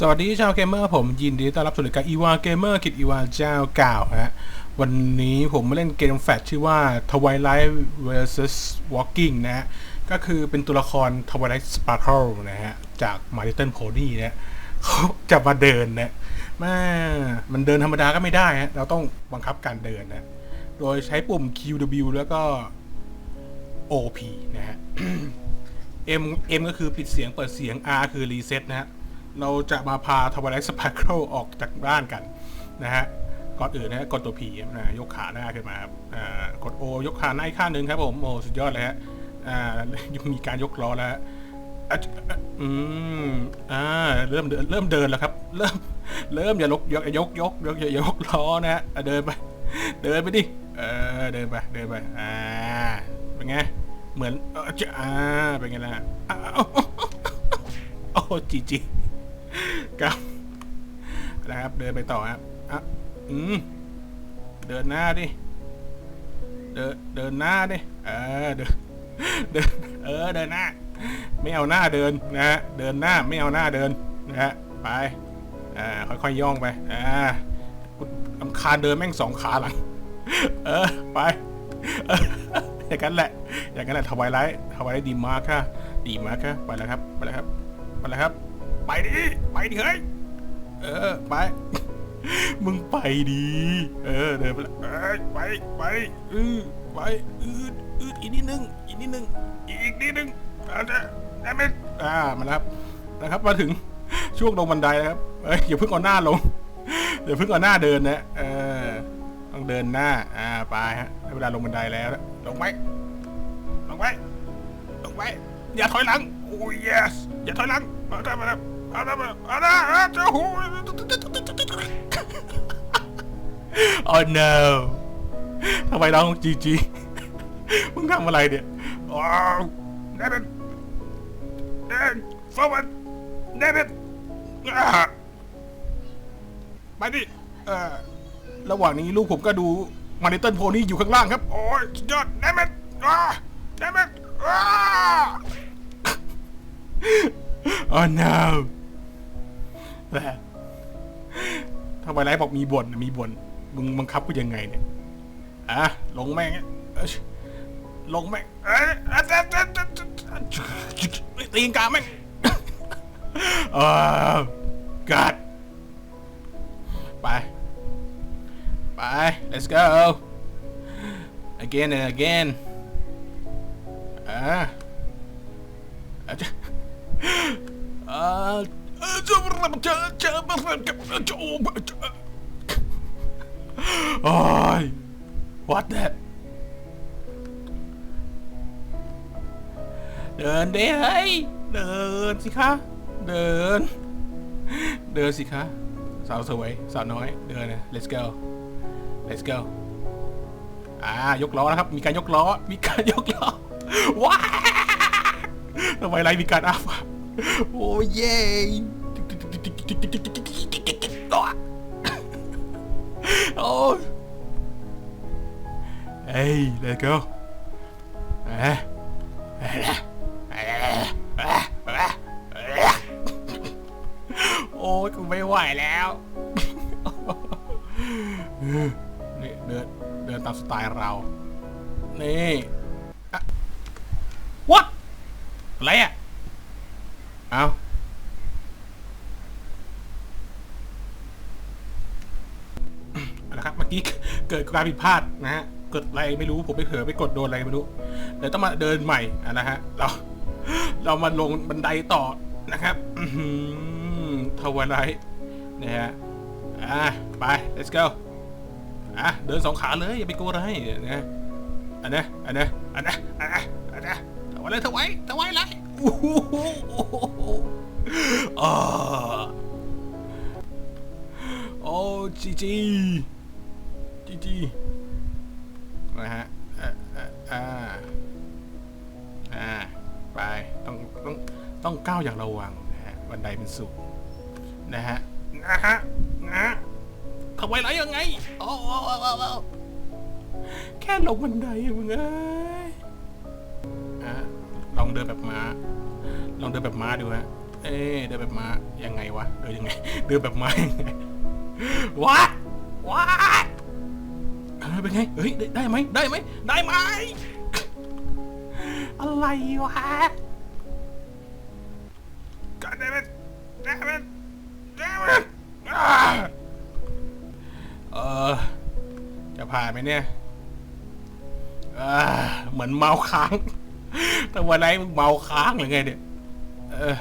สวัสดีชาวเกมเมอร์ผมยินดีต้อนรับสู่รายการอีวาเกมเมอร์กิจอีวาเจ้าเก่าฮะวันนี้ผมมาเล่นเกมแฟลชชื่อว่า Twilight vs Walking นะฮะก็คือเป็นตัวละคร Twilight Sparkle นะฮะจาก My Little Pony นะเขาจะมาเดินนะม่มันเดินธรรมดาก็ไม่ได้ฮะเราต้องบังคับการเดินนะ โดยใช้ปุ่ม QW แล้วก็ OP นะฮะ M M ก็คือปิดเสียงเปิดเสียง R คือรีเซ็ตนะฮะ เราจะมาพาทวารไลสปาร์เคิลออกจากบ้านกันนะฮะก่อนอื่นนะกดตัว P นะยกขาหน้าขึ้นมาครับกด O ยกขาหน้าอีกข้างหนึ่งครับผมโอ้สุดยอดเลยฮะยังมีการยกล้อแล้วอืมอ่าเริ่มเดินเริ่มเดินแล้วครับ เริ่มเริ่มอย่าลกยกยกยกยกอย่ายกล้อนะฮะเดินไป เดินไปดิเออเดินไปเดินไปอ่าเป็นไงเหมือนออจะอ่าเป็นไงล่ะโอ้จีจี ครับนะครับ เดินไปต่อครับอะอืมเดินหน้าดิ เดินเดินหน้าดิ เออเดินเดินเออเดินหน้า ไม่เอาหน้าเดินนะฮะเดินหน้าไม่เอาหน้าเดินนะฮะไปอ่าค่อยๆย่องไปอ่าลำคาเดินแม่งสองขาหลัง เออไปอออย่างนั้นแหละ อย่างนั้นแหละทวายไลท์ทวายไลท์ดีมากค่ะ ดีมากค่ะไปแล้วครับไปแล้วครับไปแล้วครับ ไปดิ ไปดิเฮ้ย เออ ไป มึงไปดี เออ เดินไปแล้วเอ้ยไป ไปอือไปอืดอืดอีกนิดนึง อีกนิดนึง อีกนิดนึงอาจจะได้ไหมอ่า มาแล้วครับนะครับ มาถึงช่วงลงบันไดนะครับ เอ้ย อย่าเพิ่งเอาหน้าลง อย่าเพิ่งเอาหน้าเดินนะ เออ ต้องเดินหน้า อ่า ไปฮะได้เวลาลงบันไดแล้วนะลงไป ลงไป ลงไป อย่าถอยหลัง โอ้ย yes อย่าถอยหลัง เอาได้มาแล้วเอาได้มาเอาได้เอาเจ้าหู oh no ทำไมร้องจีจีมึงทำอะไรเนี่ยว้าวเดวิดเดน forward เดวิดไปดิเอ่อระหว่างนี้ลูกผมก็ดูมาริเติลโพนี่อยู่ข้างล่างครับ โอ้ยสุดยอดเดวิดอ่าเดวิดอ่า oh no แหละทำไมไรบอกมีบ่นมีบ่นมึงบังคับกูยังไงเนี่ยอะลงแม่งลงแม่งตีนกาแม่งเออกัดไป ไป let's go again and again อะ โอ้โอ้ย what that เดินเด้เฮ้ย เดินสิคะ เดิน เดินสิคะ สาวสวย สาวน้อย เดิน let's go let's go อ่ายกล้อนะครับ มีการยกล้อ มีการยกล้อ ว้าทำไมไรมีการอ้าปาโอ้เย่โอ้ยเฮ้ย let's go เอ้ยโอ้ยกูไม่ไหวแล้วนี่เดินเดินตามสไตล์เรา นี่อะ what อะไรอะ เอา กี้เกิดการผิดพลาดนะฮะเกิดอะไรไม่รู้ผมไปเผลอไปกดโดนอะไรไม่รู้เดี๋ยวต้องมาเดินใหม่นะฮะเราเรามาลงบันไดต่อนะครับอทวารไลท์นะฮะอะไป let's go อะเดินสองขาเลยอย่าไปกลัวอะไรนะอันนะอันนะอันนะอันนะอันนะถวายเลยถวายถวายเลยโอ้โหอ่าโอ้จีจี จีนะฮะอ่าอ่าอ่าไปต้องต้องต้องก้าวอย่างระวังนะฮะบันไดเป็นสูงนะฮะนะฮะนะทำไมไรยังไงโอ้โอ้แค่ลงบันไดมึงเอ้ยอะลองเดินแบบม้า ลองเดินแบบม้าดูฮะเอ๊เดินแบบม้ายังไงวะเดินยังไง เดินแบบม้ายังไงวะวะ เออเป็นไงเฮ้ยได้ได้ไหมได้ไหมได้ไหมอะไรวะกันได้ไหมได้ไหมได้ไหมเออจะผ่านไหมเนี่ยอ่าเหมือนเมาค้าง แต่วันไหนมึงเมาค้างหรือไงเนี่ยเออ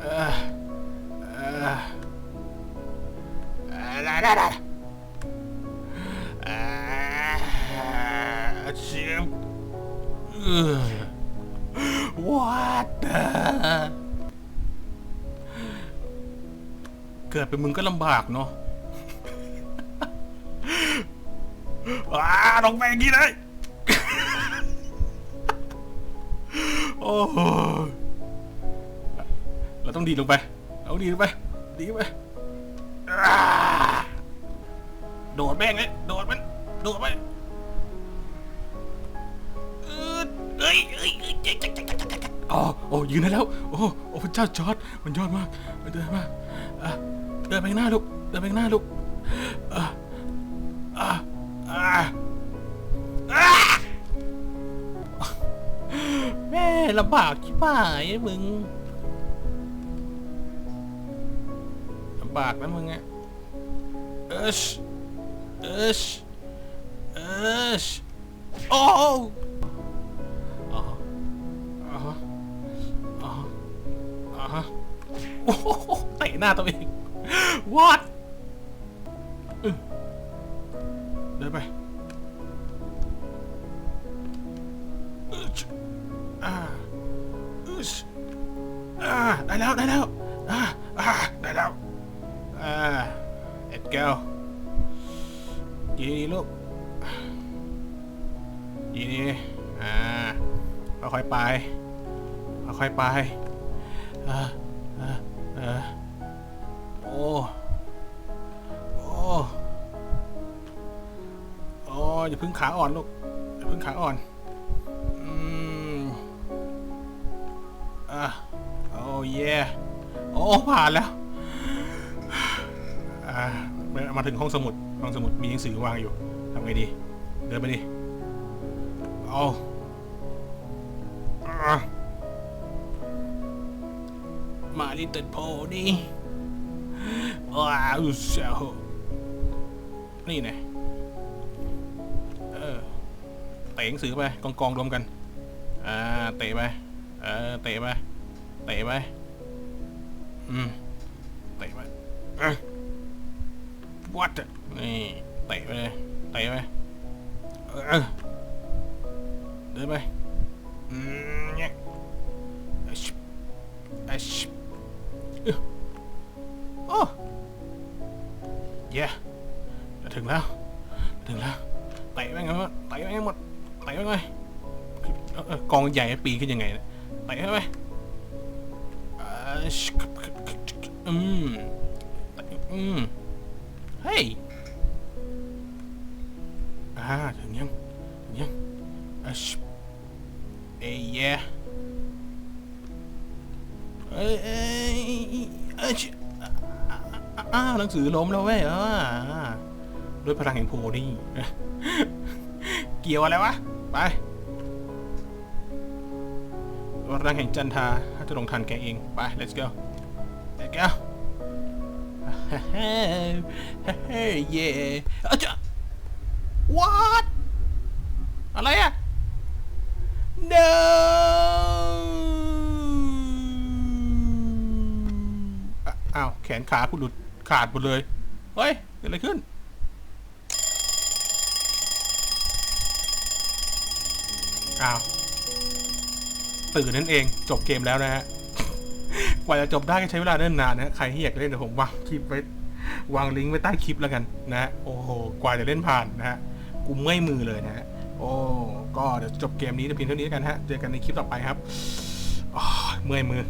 เออเออ เชียบเออ what the เกิดเป็นมึงก็ลำบากเนาะว้าลงไปอย่างนี้เลย โอ้เราต้องดีลงไป เอาดีลงไป ดีไปโดดแม่งเลย โดดมัน โดดไป อ้ยเอ้ยเอ้ยเจ๊กเจ๊กเจ๊กเจ๊กเจ๊กเจ๊กอ๋อโอ้ยืนได้แล้ว โอ้โอ้พระเจ้าจอร์ดมันยอดมากมันเดินมากอะเดินไปข้างหน้าลูกเดินไปข้างหน้าลูกอะอะอะอะแม่ลำบากชิบหายมึงลำบากนะมึงอะเอชเอชเอชโอ้ โอ้โหเตะหน้าตัวเอง what เดินไปอึชอ่าอึชอ่าได้แล้วได้แล้วอ่าอ่าได้แล้วอ่าเอ็ดเกลยีนี่ลูกยีนี่อ่าค่อยๆไปค่อยๆไปอ่าอ่า พึ่งขาอ่อนลูกอย่าพึ่งขาอ่อนอืมอะโอ้เย่โอ้ผ่านแล้วอ่ามาถึงห้องสมุดห้องสมุดมีหนังสือวางอยู่ทำไงดี เดินไปดิเอาอะมาลิตเติ้ลโพนี่ว้าวเจ้านี่ไง ตะหนังสือไปกองกองรวมกัน อ่า เตะไปเออเตะไปเตะไปอืม เตะไปอ what นี่ เตะไปเลย เตะไปเออเดินไปอืมเนี่ย ใหญ่ปีขึ้นยังไงนี่ยเข้าไปอืมเตะอืมเฮ้ยอ่าถึงยังถึงยังอะชิบเอ้ยเย่เอ้ยเอ้ยเอ้ยชิอ่าอ่าอ่าหนังสือล้มแล้วเว้ยอ่าด้วยพลังแห่งโพนี่เกี่ยวอะไรวะ ไป พลังแห่งจันทาถ้าจะลงทันแกเอง ไป let's go let's go เฮ้เฮ้เย่อะจะ what อะไรอะ no อ้าว แขนขาคุณหลุดขาดหมดเลย เฮ้ย เกิดอะไรขึ้นอ้าว ตื่นนั่นเอง จบเกมแล้วนะฮะ กว่าจะจบได้ก็ใช้เวลาเนิ่นนานนะใครที่อยากเล่นเดี๋ยวผมวางคลิปไว้วางลิงก์ไว้ใต้คลิปแล้วกันนะฮะ โอ้โห กว่าจะเล่นผ่านนะฮะ กูเมื่อยมือเลยนะฮะ โอ้ ก็เดี๋ยวจบเกมนี้แต่เพียงเท่านี้กันฮะ เจอกันในคลิปต่อไปครับเมื่อยมือ